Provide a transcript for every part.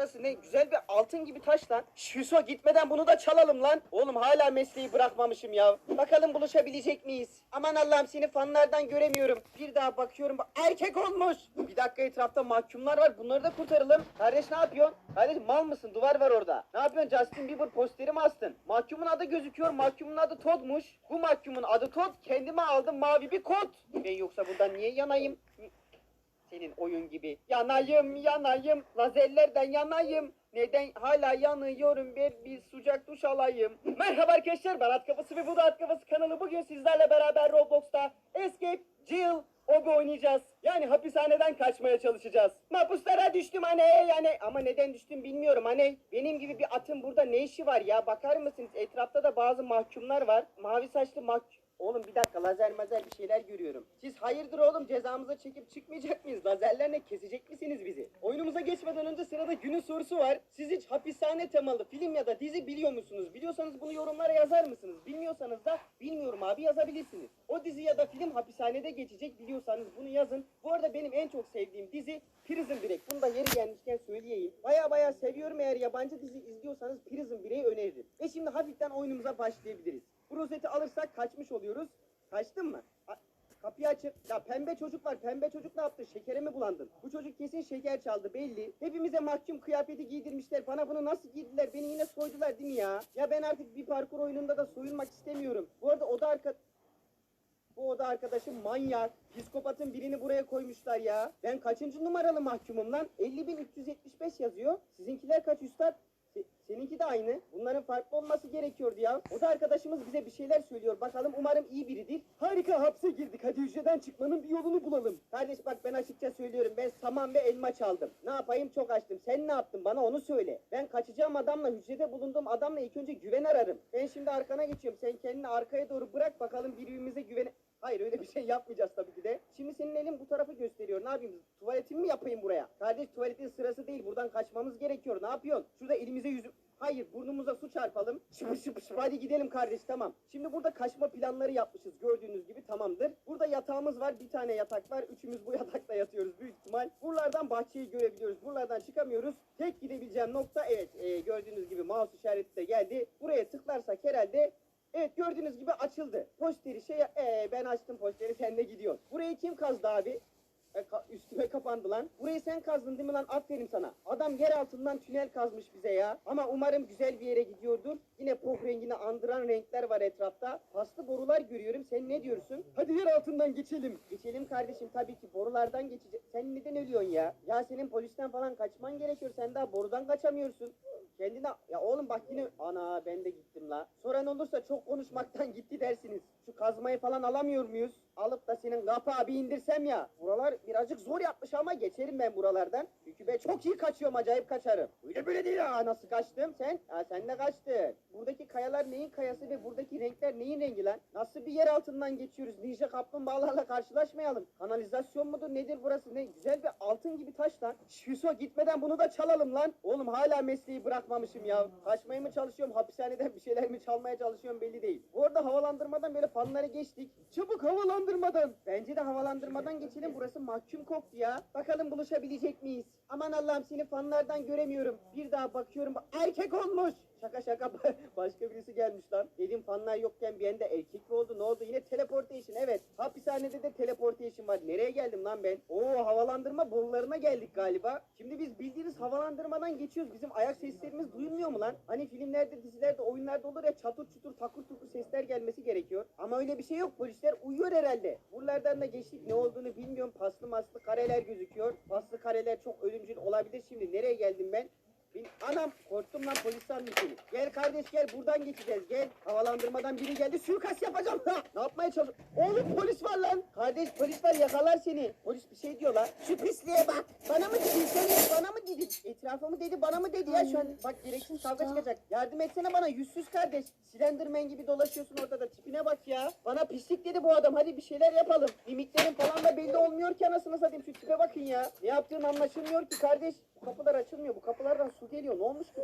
Burası ne güzel bir altın gibi taş lan. Şş, Hüso gitmeden bunu da çalalım lan. Oğlum hala mesleği bırakmamışım ya. Bakalım buluşabilecek miyiz? Aman Allah'ım seni fanlardan göremiyorum. Bir daha bakıyorum. bak- Erkek olmuş. Bir dakika etrafta mahkumlar var. Bunları da kurtaralım. Kardeş ne yapıyorsun? Kardeş mal mısın? Duvar var orada. Ne yapıyorsun? Justin Bieber posteri mi astın? Mahkumun adı gözüküyor. Mahkumun adı Todd'muş. Bu mahkumun adı Todd. Kendime aldım mavi bir kot. Ben yoksa buradan niye yanayım? Senin oyun gibi. Yanayım yanayım. Lazerlerden yanayım. Neden hala yanıyorum bir bir sıcak duş alayım. Merhaba arkadaşlar ben At Kafası ve bu da At Kafası kanalı. Bugün sizlerle beraber Roblox'ta Escape Jail Obi oynayacağız. Yani hapishaneden kaçmaya çalışacağız. Mahpuslara düştüm anne yani. Ama neden düştüm bilmiyorum anne. Benim gibi bir atın burada ne işi var ya? Bakar mısınız? Etrafta da bazı mahkumlar var. Mavi saçlı mahkum... Oğlum bir dakika lazer mazer bir şeyler görüyorum. Siz hayırdır oğlum cezamıza çekip çıkmayacak mıyız? Lazerlerle kesecek misiniz bizi? Oyunumuza geçmeden önce sırada günün sorusu var. Siz hiç hapishane temalı film ya da dizi biliyor musunuz? Biliyorsanız bunu yorumlara yazar mısınız? Bilmiyorsanız da bilmiyorum abi yazabilirsiniz. O dizi ya da film hapishanede geçecek biliyorsanız bunu yazın. Bu arada benim en çok sevdiğim dizi Prison Break. Bunu da yeri gelmişken söyleyeyim. Baya baya seviyorum eğer yabancı dizi izliyorsanız Prison Break'i öneririm. Ve şimdi hafiften oyunumuza başlayabiliriz. Bu rozeti alırsak kaçmış oluyoruz. Kaçtın mı? A- Kapıyı açın. Ya pembe çocuk var. Pembe çocuk ne yaptı? Şekere mi bulandın? Bu çocuk kesin şeker çaldı belli. Hepimize mahkum kıyafeti giydirmişler. Bana bunu nasıl giydiler? Beni yine soydular değil mi ya? Ya ben artık bir parkur oyununda da soyulmak istemiyorum. Bu arada oda arka... Bu oda arkadaşım manyak. Psikopatın birini buraya koymuşlar ya. Ben kaçıncı numaralı mahkumum lan? 50.375 yazıyor. Sizinkiler kaç üstad? Se- Seninki de aynı. Bunların farklı olması gerekiyordu ya. O da arkadaşımız bize bir şeyler söylüyor. Bakalım umarım iyi biridir. Harika hapse girdik. Hadi hücreden çıkmanın bir yolunu bulalım. Kardeş bak ben açıkça söylüyorum. Ben saman ve elma çaldım. Ne yapayım çok açtım. Sen ne yaptın bana onu söyle. Ben kaçacağım adamla hücrede bulunduğum adamla ilk önce güven ararım. Ben şimdi arkana geçiyorum. Sen kendini arkaya doğru bırak bakalım birbirimize güven... Hayır öyle bir şey yapmayacağız tabii ki de. Şimdi senin elin bu tarafı gösteriyor. Ne yapayım? Tuvaletimi mi yapayım buraya? Kardeş tuvaletin sırası değil. Buradan kaçmamız gerekiyor. Ne yapıyorsun? Şurada elimize yüzü... Hayır burnumuza su çarpalım. Şıpır şıpır şıpır. Hadi gidelim kardeş tamam. Şimdi burada kaçma planları yapmışız. Gördüğünüz gibi tamamdır. Burada yatağımız var. Bir tane yatak var. Üçümüz bu yatakta yatıyoruz büyük ihtimal. Buralardan bahçeyi görebiliyoruz. Buralardan çıkamıyoruz. Tek gidebileceğim nokta evet e, gördüğünüz gibi mouse işareti de geldi. Buraya tıklarsak herhalde Evet gördüğünüz gibi açıldı. Posteri şey ee, ben açtım posteri sen de gidiyorsun. Burayı kim kazdı abi? E, ka- üstüme kapandı lan. Burayı sen kazdın değil mi lan? Aferin sana. Adam yer altından tünel kazmış bize ya. Ama umarım güzel bir yere gidiyordur. Yine poh rengini andıran renkler var etrafta. Paslı borular görüyorum. Sen ne diyorsun? Hadi yer altından geçelim. Geçelim kardeşim tabii ki borulardan geçeceğiz. Sen neden ölüyorsun ya? Ya senin polisten falan kaçman gerekiyor. Sen daha borudan kaçamıyorsun. Kendine ya oğlum bak yine ana ben de gittim la. Soran olursa çok konuşmaktan gitti dersiniz. Şu kazmayı falan alamıyor muyuz? Alıp da senin kapağı bir indirsem ya. Buralar birazcık zor yapmış ama geçerim ben buralardan. Çünkü ben çok iyi kaçıyorum acayip kaçarım. Öyle böyle değil ha nasıl kaçtım sen? Ha sen de kaçtın. Buradaki kayalar neyin kayası ve buradaki renkler neyin rengi lan? Nasıl bir yer altından geçiyoruz? Ninja kaplumbağalarla karşılaşmayalım. Kanalizasyon mudur nedir burası? Ne güzel bir altın gibi taş lan. Şş, Hüso gitmeden bunu da çalalım lan. Oğlum hala mesleği bırakmamışım ya. Kaçmaya mı çalışıyorum? Hapishaneden bir şeyler mi çalmaya çalışıyorum belli değil. Bu arada havalandırmadan böyle fanları geçtik. Çabuk havalandırmadan. Bence de havalandırmadan geçelim. Burası mahkum koktu ya. Bakalım buluşabilecek miyiz? Aman Allah'ım seni fanlardan göremiyorum. Bir daha bakıyorum. Erkek olmuş. Şaka şaka başka birisi gelmiş lan. Dedim fanlar yokken bir anda erkek mi oldu ne oldu yine teleportation evet. Hapishanede de teleportation var. Nereye geldim lan ben? Oo havalandırma borularına geldik galiba. Şimdi biz bildiğiniz havalandırmadan geçiyoruz. Bizim ayak seslerimiz duyulmuyor mu lan? Hani filmlerde, dizilerde, oyunlarda olur ya çatır çutur takır tukur sesler gelmesi gerekiyor. Öyle bir şey yok. Polisler uyuyor herhalde. Buralardan da geçtik ne olduğunu bilmiyorum. Paslı maslı kareler gözüküyor. Paslı kareler çok ölümcül olabilir. Şimdi nereye geldim ben? Bin, anam korktum lan polis sandım seni. Gel buradan geçeceğiz gel. Havalandırmadan biri geldi suikast yapacağım. Ha, ne yapmaya çalış? Oğlum polis var lan. Kardeş polis var yakalar seni. Polis bir şey diyor lan. Şu pisliğe bak. Bana mı dedi sen bana mı dedi? Etrafa mı dedi bana mı dedi ya şu an. Bak gereksiz kavga çıkacak. Yardım etsene bana yüzsüz kardeş. Slenderman gibi dolaşıyorsun orada da tipine bak ya. Bana pislik dedi bu adam hadi bir şeyler yapalım. Mimiklerin falan da belli olmuyor ki anasını satayım şu tipe bakın ya. Ne yaptığın anlaşılmıyor ki kardeş. Bu kapılar açılmıyor bu kapılardan su geliyor ne olmuş ki?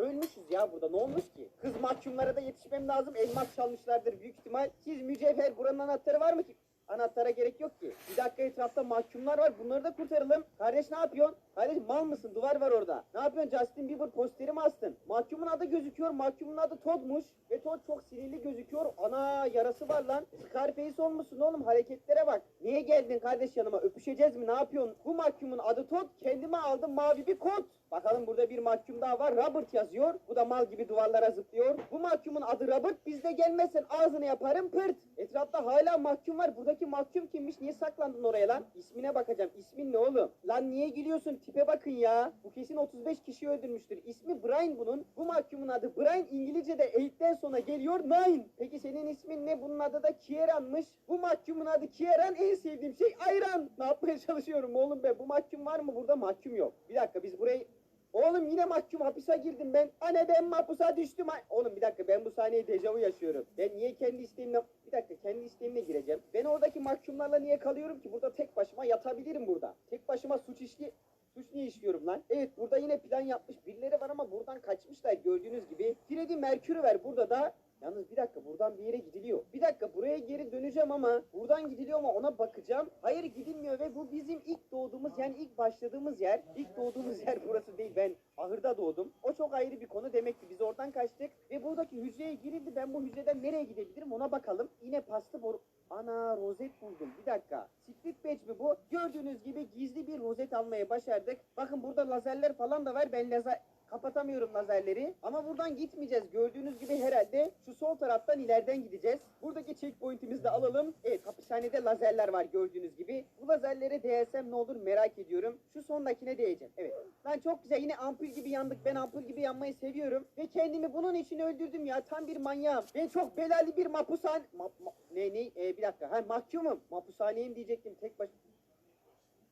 Ölmüşüz ya burada ne olmuş ki? Kız mahkumlara da yetişmem lazım elmas çalmışlardır büyük ihtimal. Siz mücevher buranın anahtarı var mı ki? Anahtara gerek yok ki. Bir dakika etrafta mahkumlar var. Bunları da kurtaralım. Kardeş ne yapıyorsun? Kardeş mal mısın? Duvar var orada. Ne yapıyorsun? Justin Bieber posteri mi astın? Mahkumun adı gözüküyor. Mahkumun adı Todd'muş. Ve Todd çok sinirli gözüküyor. Ana yarası var lan. Scarface olmuşsun oğlum. Hareketlere bak. Niye geldin kardeş yanıma? Öpüşeceğiz mi? Ne yapıyorsun? Bu mahkumun adı Todd. Kendime aldım mavi bir kot. Bakalım burada bir mahkum daha var. Robert yazıyor. Bu da mal gibi duvarlara zıplıyor. Bu mahkumun adı Robert. Bizde gelmezsen ağzını yaparım pırt. Etrafta hala mahkum var. Buradaki mahkum kimmiş? Niye saklandın oraya lan? İsmine bakacağım. İsmin ne oğlum? Lan niye gülüyorsun? Tipe bakın ya. Bu kesin 35 kişi öldürmüştür. İsmi Brian bunun. Bu mahkumun adı Brian. İngilizce'de 8'den sonra geliyor 9. Peki senin ismin ne? Bunun adı da Kieran'mış. Bu mahkumun adı Kieran. En sevdiğim şey ayran. Ne yapmaya çalışıyorum oğlum be? Bu mahkum var mı? Burada mahkum yok. Bir dakika biz burayı Oğlum yine mahkum hapise girdim ben. Anne ben mahpusa düştüm. Oğlum bir dakika ben bu sahneyi dejavu yaşıyorum. Ben niye kendi isteğimle... Bir dakika kendi isteğimle gireceğim. Ben oradaki mahkumlarla niye kalıyorum ki? Burada tek başıma yatabilirim burada. Tek başıma suç işli... Suç niye işliyorum lan? Evet burada yine plan yapmış birileri var ama buradan kaçmışlar gördüğünüz gibi. Freddy Mercury var burada da. Yalnız bir dakika buradan bir yere gidiliyor. Bir dakika buraya geri döneceğim ama buradan gidiliyor ama ona bakacağım. Hayır gidilmiyor ve bu bizim ilk doğduğumuz yani ilk başladığımız yer. İlk doğduğumuz yer burası değil. Ben ahırda doğdum. O çok ayrı bir konu. Demek ki biz oradan kaçtık ve buradaki hücreye girildi. Ben bu hücreden nereye gidebilirim ona bakalım. Yine paslı boru... Ana rozet buldum. Bir dakika. Secret badge mi bu? Gördüğünüz gibi gizli bir rozet almaya başardık. Bakın burada lazerler falan da var. Ben lazer kapatamıyorum lazerleri. Ama buradan gitmeyeceğiz. Gördüğünüz gibi herhalde şu sol taraftan ileriden gideceğiz. Buradaki checkpoint'imizi de alalım. Evet hapishanede lazerler var gördüğünüz gibi. Bu lazerlere değersem ne olur merak ediyorum. Şu sondakine değeceğim. Evet. Lan çok güzel yine ampul gibi yandık. Ben ampul gibi yanmayı seviyorum. Ve kendimi bunun için öldürdüm ya. Tam bir manyağım. Ben çok belalı bir mapushane... Ma- ma- ne ne? Ee, bir dakika. Ha mahkumum. Mapushaneyim diyecektim tek baş...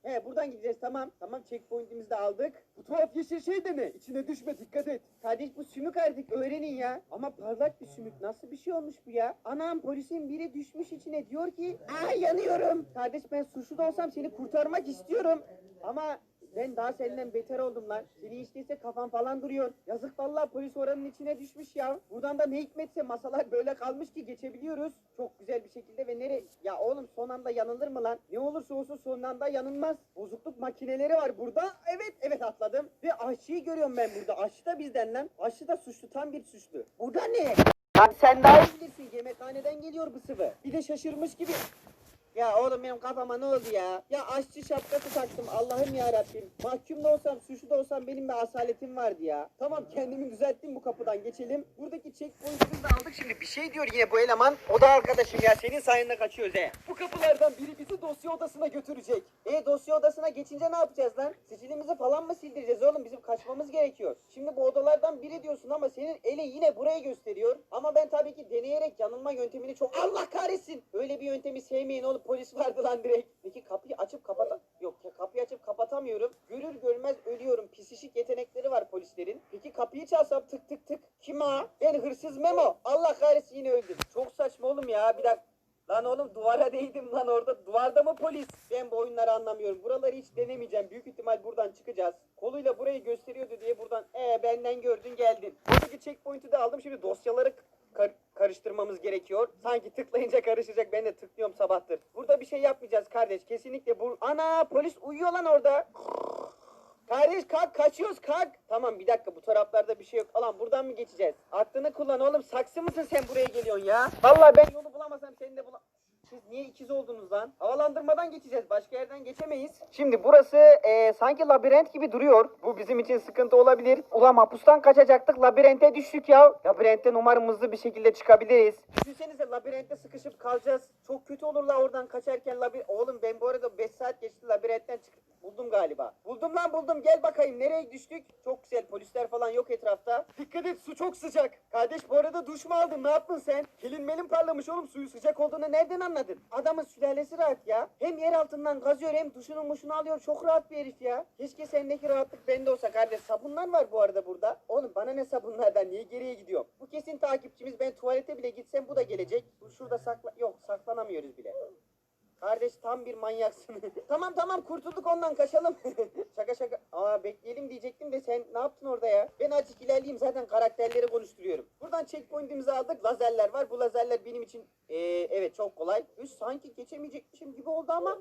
He buradan gideceğiz tamam. Tamam checkpoint'imizi de aldık. Bu tuhaf yeşil şey de ne? İçine düşme dikkat et. Kardeş bu sümük artık öğrenin ya. Ama parlak bir sümük. Nasıl bir şey olmuş bu ya? Anam polisin biri düşmüş içine diyor ki Aa yanıyorum. Kardeş ben suçlu da olsam seni kurtarmak istiyorum. Ama ben daha senden beter oldum lan. Seni hiç değilse kafan falan duruyor. Yazık vallahi polis oranın içine düşmüş ya. Buradan da ne hikmetse masalar böyle kalmış ki geçebiliyoruz. Çok güzel bir şekilde ve nere... Ya oğlum son anda yanılır mı lan? Ne olursa olsun son anda yanılmaz. Bozukluk makineleri var burada. Evet evet atladım. Ve aşçıyı görüyorum ben burada. Aşçı da bizden lan. Aşçı da suçlu tam bir suçlu. Burada ne? Lan sen daha iyi bilirsin. Yemekhaneden geliyor bu sıvı. Bir de şaşırmış gibi. Ya oğlum benim kafama ne oldu ya? Ya aşçı şapkası taktım Allah'ım ya Rabbim. Mahkum da olsam, suçlu da olsam benim bir asaletim vardı ya. Tamam kendimi düzelttim bu kapıdan geçelim. Buradaki checkpoint'imizi de aldık şimdi. Bir şey diyor yine bu eleman. O da arkadaşım ya senin sayende kaçıyoruz he. Bu kapılardan biri bizi dosya odasına götürecek. E dosya odasına geçince ne yapacağız lan? Sicilimizi falan mı sildireceğiz oğlum? Bizim kaçmamız gerekiyor. Şimdi bu odalardan biri diyorsun ama senin elin yine burayı gösteriyor. Ama ben tabii ki deneyerek yanılma yöntemini çok... Allah kahretsin! Öyle bir yöntemi sevmeyin oğlum. Polis vardı lan direkt. Peki kapıyı açıp kapata... Yok ya kapıyı açıp kapatamıyorum. Görür görmez ölüyorum. Pisişik yetenekleri var polislerin. Peki kapıyı çalsam tık tık tık. Kim ha? Ben hırsız Memo. Allah kahretsin yine öldüm. Çok saçma oğlum ya. Bir dakika. Lan oğlum duvara değdim lan orada. Duvarda mı polis? Ben bu oyunları anlamıyorum. Buraları hiç denemeyeceğim. Büyük ihtimal buradan çıkacağız. Koluyla burayı gösteriyordu diye buradan ee benden gördün geldin. Buradaki checkpoint'i de aldım. Şimdi dosyaları kar- karıştırmamız gerekiyor. Sanki tıklayınca karışacak. Ben de tıklıyorum sabahtır. Burada bir şey yapmayacağız kardeş. Kesinlikle bu... Ana polis uyuyor lan orada. Kardeş kalk kaçıyoruz kalk. Tamam bir dakika bu taraflarda bir şey yok. Alan buradan mı geçeceğiz? Aklını kullan oğlum saksı mısın sen buraya geliyorsun ya? Vallahi ben yolu bulamasam seni de bulam... Siz niye ikiz oldunuz lan? Havalandırmadan geçeceğiz. Başka yerden geçemeyiz. Şimdi burası eee, sanki labirent gibi duruyor. Bu bizim için sıkıntı olabilir. Ulan mahpustan kaçacaktık. Labirente düştük ya. Labirentten umarım hızlı bir şekilde çıkabiliriz. Düşünsenize labirentte sıkışıp kalacağız. Çok kötü olur la oradan kaçarken labir... Oğlum ben bu arada 5 saat geçti labirentten çık... Buldum galiba. Buldum lan buldum. Gel bakayım nereye düştük? Çok güzel polisler falan yok etrafta. Dikkat et su çok sıcak. Kardeş bu arada duş mu aldın? Ne yaptın sen? Kelin melin parlamış oğlum. Suyu sıcak olduğunu nereden anladın? Adamın sülalesi rahat ya. Hem yer altından kazıyor hem duşunu muşunu alıyor. Çok rahat bir herif ya. Keşke sendeki rahatlık bende olsa kardeş. Sabunlar var bu arada burada. Oğlum bana ne sabunlardan? Niye geriye gidiyorum? Bu kesin takipçimiz. Ben tuvalete bile gitsem bu da gelecek. Şurada sakla... Yok saklanamıyoruz bile. Kardeş tam bir manyaksın. tamam tamam kurtulduk ondan kaçalım. şaka şaka. Aa bekleyelim diyecektim de sen ne yaptın orada ya? Ben azıcık ilerleyeyim zaten karakterleri konuşturuyorum. Buradan checkpoint'imizi aldık. Lazerler var. Bu lazerler benim için ee, evet çok kolay. Üst sanki geçemeyecekmişim gibi oldu ama.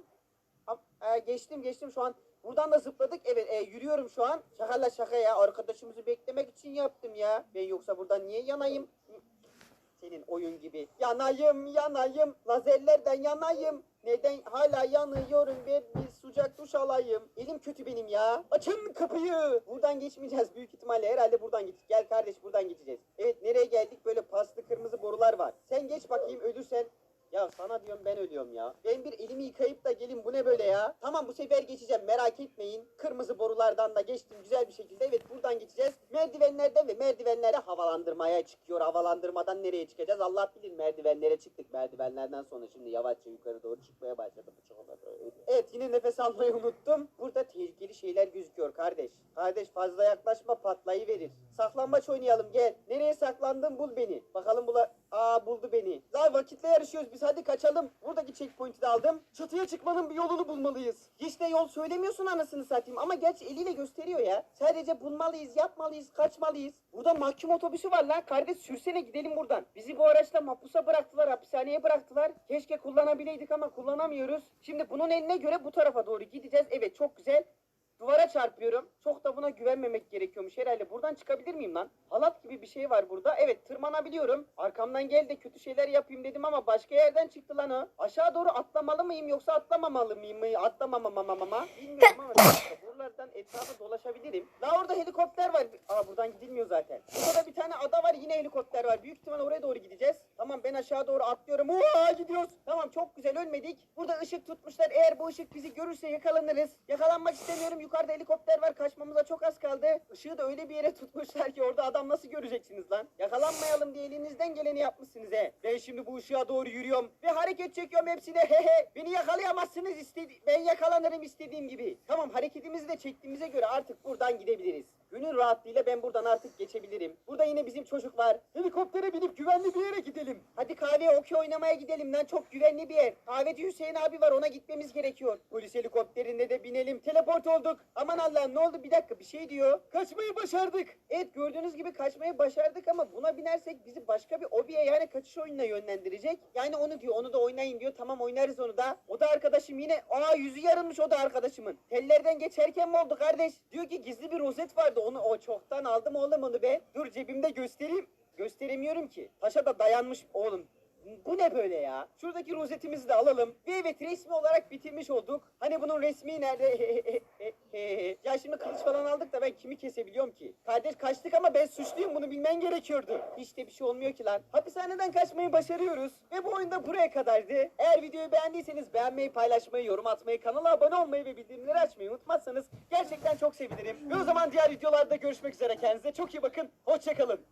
Ha, e, geçtim geçtim şu an. Buradan da zıpladık. Evet e, yürüyorum şu an. Şakala şaka ya. Arkadaşımızı beklemek için yaptım ya. Ben yoksa buradan niye yanayım? Senin oyun gibi. Yanayım yanayım. Lazerlerden yanayım. Neden hala yanıyorum ve bir sıcak duş alayım. Elim kötü benim ya. Açın kapıyı. Buradan geçmeyeceğiz büyük ihtimalle. Herhalde buradan gideceğiz. Gel kardeş buradan geçeceğiz. Evet nereye geldik? Böyle paslı kırmızı borular var. Sen geç bakayım ölürsen ya sana diyorum ben ölüyorum ya. Ben bir elimi yıkayıp da gelin bu ne böyle ya? Tamam bu sefer geçeceğim merak etmeyin. Kırmızı borulardan da geçtim güzel bir şekilde. Evet buradan geçeceğiz. Merdivenlerden ve merdivenlere havalandırmaya çıkıyor. Havalandırmadan nereye çıkacağız? Allah bilir merdivenlere çıktık. Merdivenlerden sonra şimdi yavaşça yukarı doğru çıkmaya başladım. Evet yine nefes almayı unuttum. Burada tehlikeli şeyler gözüküyor kardeş. Kardeş fazla yaklaşma patlayıverir. Saklambaç oynayalım gel. Nereye saklandın bul beni. Bakalım bula... Aa buldu beni. Daha vakitle yarışıyoruz biz hadi kaçalım. Buradaki checkpoint'i de aldım. Çatıya çıkmanın bir yolunu bulmalıyız. Hiç de yol söylemiyorsun anasını satayım ama gerçi eliyle gösteriyor ya. Sadece bulmalıyız, yapmalıyız, kaçmalıyız. Burada mahkum otobüsü var lan. Kardeş sürsene gidelim buradan. Bizi bu araçla mahpusa bıraktılar, hapishaneye bıraktılar. Keşke kullanabileydik ama kullanamıyoruz. Şimdi bunun eline göre bu tarafa doğru gideceğiz. Evet çok güzel. Duvara çarpıyorum. Çok da buna güvenmemek gerekiyormuş herhalde. Buradan çıkabilir miyim lan? Halat gibi bir şey var burada. Evet tırmanabiliyorum. Arkamdan gel de kötü şeyler yapayım dedim ama başka yerden çıktı lan o. Aşağı doğru atlamalı mıyım yoksa atlamamalı mıyım? Atlamamamamama. Bilmiyorum ama. Buralardan etrafa dolaşabilirim. La orada helikopter var. Aa buradan gidilmiyor zaten. Burada da bir tane ada var yine helikopter var. Büyük ihtimal oraya doğru gideceğiz. Tamam ben aşağı doğru atlıyorum. Uaa gidiyoruz. Tamam çok güzel ölmedik. Burada ışık tutmuşlar. Eğer bu ışık bizi görürse yakalanırız. Yakalanmak istemiyorum. Yukarıda helikopter var. Kaçmamıza çok az kaldı. Işığı da öyle bir yere tutmuşlar ki orada adam nasıl göreceksiniz lan? Yakalanmayalım diye elinizden geleni yapmışsınız he. Ben şimdi bu ışığa doğru yürüyorum ve hareket çekiyorum hepsine he he. Beni yakalayamazsınız istedi ben yakalanırım istediğim gibi. Tamam hareketimizi de çektiğimize göre artık buradan gidebiliriz. Gönül rahatlığıyla ben buradan artık geçebilirim. Burada yine bizim çocuk var. Helikoptere binip güvenli bir yere gidelim. Hadi kahveye okey oynamaya gidelim lan çok güvenli bir yer. Kahveci Hüseyin abi var ona gitmemiz gerekiyor. Polis helikopterine de binelim. Teleport olduk. Aman Allah'ım ne oldu bir dakika bir şey diyor. Kaçmayı başardık. Evet gördüğünüz gibi kaçmayı başardık ama buna binersek bizi başka bir obiye yani kaçış oyununa yönlendirecek. Yani onu diyor onu da oynayın diyor. Tamam oynarız onu da. O da arkadaşım yine aa yüzü yarılmış o da arkadaşımın. Tellerden geçerken mi oldu kardeş? Diyor ki gizli bir rozet vardı onu o çoktan aldım oğlum onu be. Dur cebimde göstereyim. Gösteremiyorum ki. Taşa da dayanmış oğlum. Bu ne böyle ya? Şuradaki rozetimizi de alalım. Ve evet resmi olarak bitirmiş olduk. Hani bunun resmi nerede? ya şimdi kılıç falan aldık da ben kimi kesebiliyorum ki? Kardeş kaçtık ama ben suçluyum bunu bilmen gerekiyordu. Hiç de bir şey olmuyor ki lan. Hapishaneden kaçmayı başarıyoruz. Ve bu oyunda buraya kadardı. Eğer videoyu beğendiyseniz beğenmeyi, paylaşmayı, yorum atmayı, kanala abone olmayı ve bildirimleri açmayı unutmazsanız gerçekten çok sevinirim. Ve o zaman diğer videolarda görüşmek üzere. Kendinize çok iyi bakın. Hoşçakalın.